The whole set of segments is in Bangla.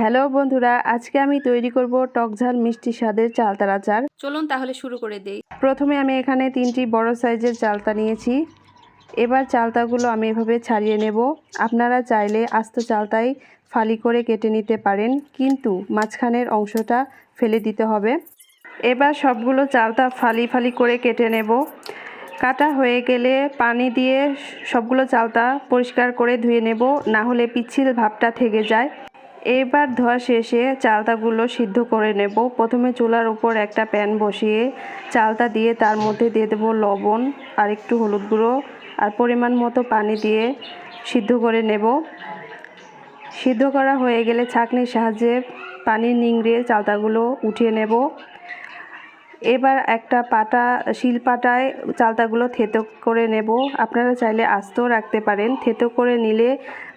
হ্যালো বন্ধুরা আজকে আমি তৈরি করব টকঝাল মিষ্টি স্বাদের চালতার আচার চলুন তাহলে শুরু করে দেই। প্রথমে আমি এখানে তিনটি বড় সাইজের চালতা নিয়েছি। এবার চালতাগুলো আমি এভাবে ছাড়িয়ে নেব। আপনারা চাইলে আস্ত চালতাই ফালি করে কেটে নিতে পারেন কিন্তু মাঝখানের অংশটা ফেলে দিতে হবে। এবার সবগুলো চালতা ফালি ফালি করে কেটে নেব। কাটা হয়ে গেলে পানি দিয়ে সবগুলো চালতা পরিষ্কার করে ধুয়ে নেব না হলে পিচ্ছিল ভাবটা থেকে যায়। এবার ধোয়া শেষে চালতাগুলো সিদ্ধ করে নেব। প্রথমে চুলার উপর একটা প্যান বসিয়ে চালতা দিয়ে তার মধ্যে দিয়ে দেবো লবণ আর একটু হলুদ গুঁড়ো আর পরিমাণ মতো পানি দিয়ে সিদ্ধ করে নেব। সিদ্ধ করা হয়ে গেলে ছাঁকনির সাহায্যে পানি নিংড়িয়ে চালতাগুলো উঠিয়ে নেব। এবার একটা পাটা, শিল পাটায় চালতাগুলো থেতো করে নেব। আপনারা চাইলে আস্তেও রাখতে পারেন। থেতো করে নিলে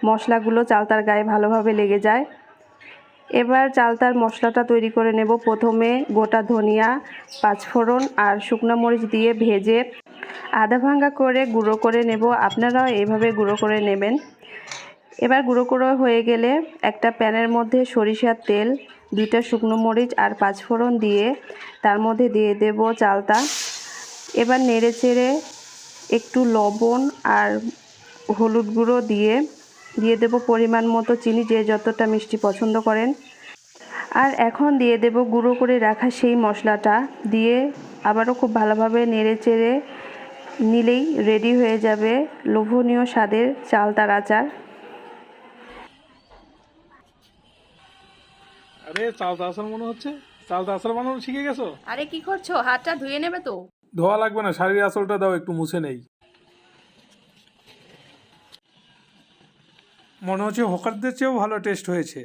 মশলাগুলো চালতার গায়ে ভালোভাবে লেগে যায়। এবার চালতার মশলাটা তৈরি করে নেব। প্রথমে গোটা ধনিয়া, পাঁচফোড়ন আর শুকনো মরিচ দিয়ে ভেজে আধা ভাঙ্গা করে গুঁড়ো করে নেব। আপনারাও এইভাবে গুঁড়ো করে নেবেন। এবার গুঁড়ো গুঁড়ো হয়ে গেলে একটা প্যানের মধ্যে সরিষার তেল দুইটা শুকনো মরিচ আর পাঁচফোড়ন দিয়ে তার মধ্যে দিয়ে দেব চালতা এবার নেড়ে চেড়ে একটু লবণ আর হলুদ গুঁড়ো দিয়ে দিয়ে দেব পরিমাণ মতো চিনি যে যতটা মিষ্টি পছন্দ করেন। আর এখন দিয়ে দেব গুঁড়ো করে রাখা সেই মশলাটা দিয়ে আবারও খুব ভালোভাবে নেড়ে চেড়ে নিলেই রেডি হয়ে যাবে। লোভনীয় স্বাদের চালতার আচার। আরে চালতা আসার মনে হচ্ছে। চালতা আসার বানানো শিখে গেছো? আরে কি করছ? হাতটা ধুয়ে নেবে তো। ধোয়া লাগবে না শাড়ির আসলটা দাও একটু মুছে নেই। মনে হচ্ছে হোকারদের চেয়েও ভালো টেস্ট হয়েছে।